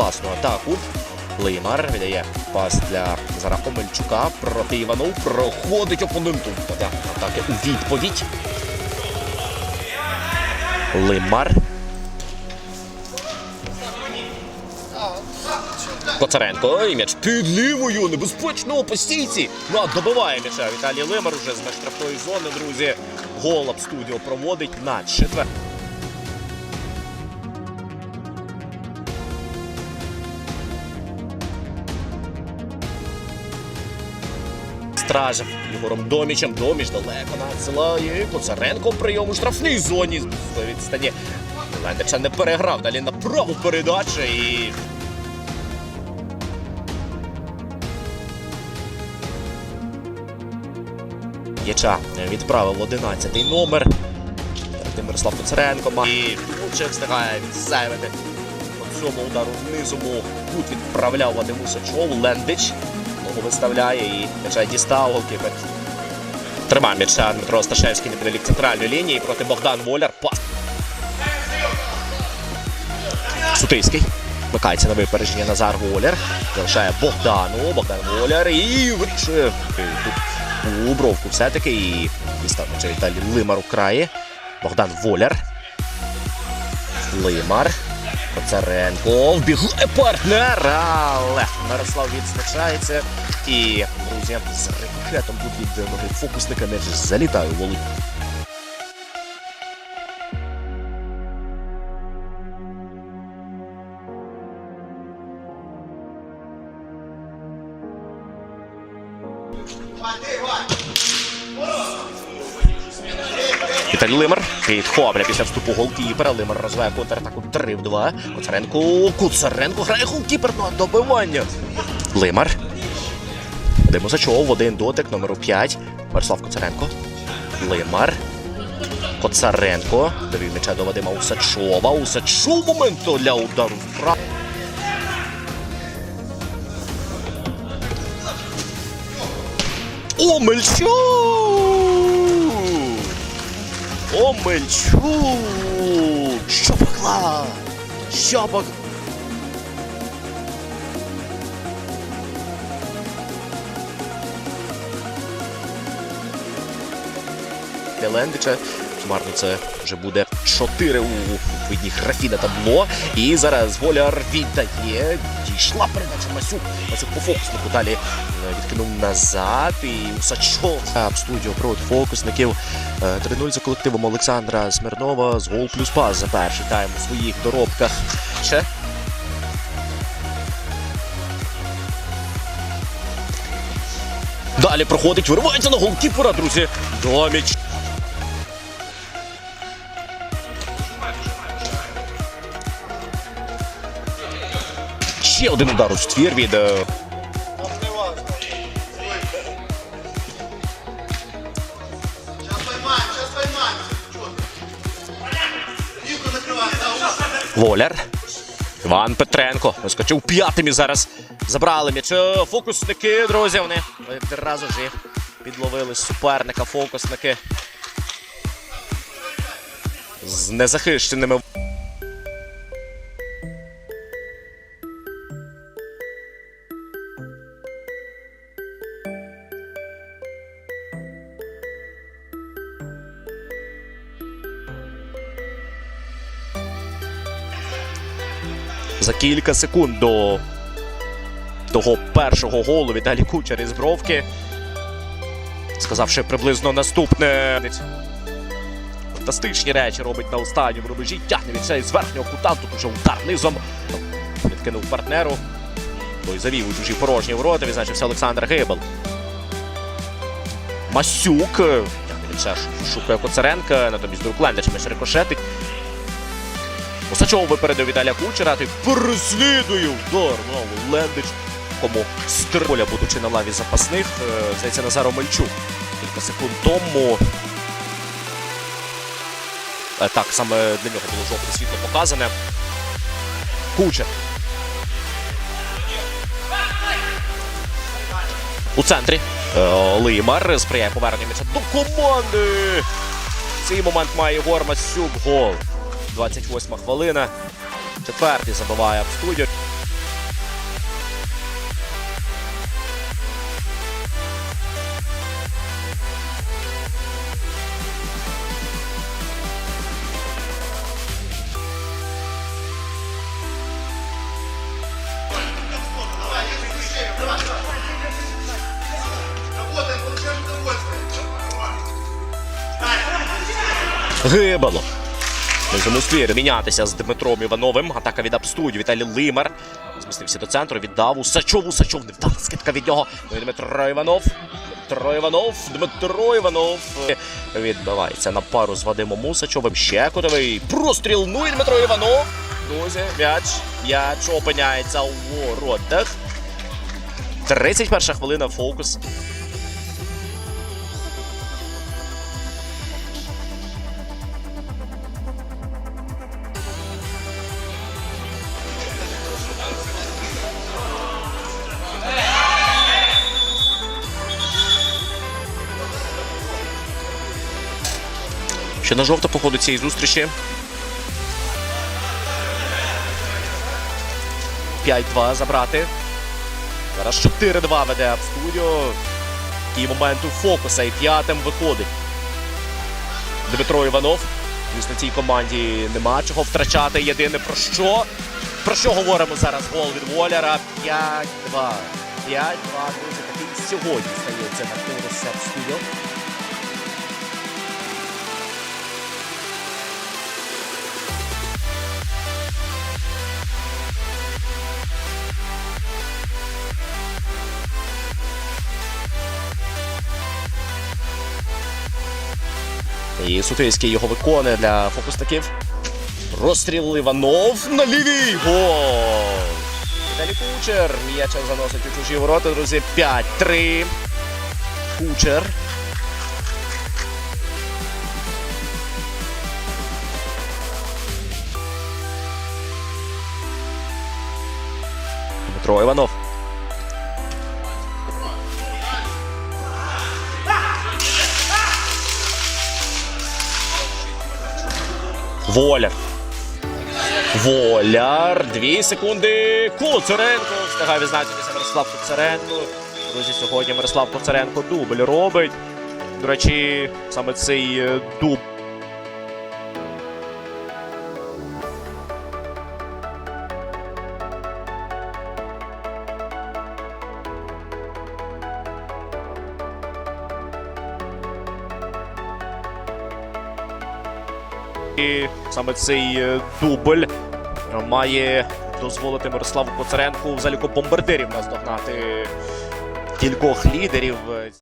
власну атаку. Леймар віддає пас для Назара Омельчука проти Іванов. Проходить опоненту. Атаки у відповідь. Леймар. Коцаренко і м'яч під лівою, небезпечно по стійці. Ну, добиває м'яча Віталій Лимар уже з штрафної зони, друзі. Гол студіо проводить на четвер. Стражев Єгором Домічем. Доміч далеко надсилає. Коцаренко в прийому штрафній зоні. з відстані. Лендича не переграв. Далі на праву передачу і Яча відправив 11-й номер. Мирослав Коцаренко ма- і Лучше встигає відсейвити. По цьому удару знизу тут відправляв Вадим Усачов. Лендич виставляє і м'яча дістав голкіпер. Тримає м'яча Дмитро Сташевський неподалік центральної лінії проти Богдан Воляр. Пас. Сутийський. Вмикається на випередження Назар Воляр. Залишає Богдану. Богдан Воляр і вирішує тут у бровку все-таки. І дістав м'яча Віталій Лимар у краї. Богдан Воляр. Лимар. Коцаренко. Вбігає партнер. Але Мирослав відзначається. І, друзі, з рикетом тут від ноги фокусника м'яч залітає у володь. Віталій Лимар підхоплює після вступу голкіпера. Лимар розвиває контратаку 3 в 2. Коцаренко. Куцаренко грає голкіпер на добивання. Лимар. Вадим Усачов один дотик номеру 5. Мирослав Коцаренко. Лимар. Коцаренко. Довів м'яча до Вадима Усачова. Усачов моменту для удару. Омельчук! Омельчук! Що поклав? Поклав? Сумарно це вже буде 4 у відповідній графі на табло. І зараз Воляр віддає. Дійшла передача Масюк. Масюк по фокуснику далі е, відкинув назад. І Усачов в студію проти фокусників. Е, 3-0 за колективом Олександра Смирнова з гол плюс пас за перший тайм у своїх доробках. Ще Далі проходить, виривається на голкіпера, друзі. Доміч. Ще один удар у ствір від. е. Воляр. Іван Петренко. Вискочив п'ятим зараз забрали м'яч. Е, Фокусники, друзі. Вони одразу ж підловили суперника. Фокусники. З незахищеними. За кілька секунд до того першого голу Віталій Кучер із бровки. Сказавши приблизно наступне. Фантастичні речі робить на останньому рубежі. Тягне від цей з верхнього кута. Тут уже удар низом. Відкинув партнеру. Той завів у чужі порожні ворота. Відзначився Олександр Гибел. Масюк. Тягне від шукає Коцаренка. Натомість друг Лендич між рикошетить. Усачов випередив Віталія Кучера, той переслідує удар. Знову Лендич. Кому Строля, будучи на лаві запасних, е, здається, Назар Омельчук. Кілька секунд тому. Е, Так, саме для нього було жовте світло показане. Кучер. У центрі. Е, Лимар сприяє поверненню до команди. Цей момент має Єгор Масюк. Гол. 28 хвилина. Четвертий забиває в студію. Гибало. Зуму мінятися з Дмитром Івановим. Атака від Апстудію. Віталій Лимер. Змістився до центру, віддав Усачов. Усачов не вдала скидка від нього. Ну і Дмитро Іванов. Дмитро Іванов. Дмитро Іванов. Відбивається на пару з Вадимом Усачовим. Ще кутовий простріл. Ну і Дмитро Іванов. Друзі, м'яч. М'яч опиняється у воротах. 31 хвилина фокус. Ще на жовта по цієї зустрічі. 5-2 забрати. Зараз 4-2 веде в студіо. І момент у фокуса. І п'ятим виходить. Дмитро Іванов. Звісно, цій команді нема чого втрачати. Єдине про що. Про що говоримо зараз? Гол від Воляра. 5-2. 5-2, друзі, такий сьогодні стається на Форус Студіо. І Сутийський його виконує для фокусників. Розстріл Іванов на лівій гол. Віталій Кучер. М'яча заносить у чужі ворота, друзі. 5-3. Кучер. Дмитро Іванов. Воляр. Воляр. Дві секунди. Куцаренко. Встигає відзначитися Мирослав Куцеренко. Друзі, сьогодні Мирослав Куцеренко дубль робить. До речі, саме цей е, І саме цей е, дубль має дозволити Мирославу Коцаренку в заліку бомбардирів наздогнати кількох лідерів.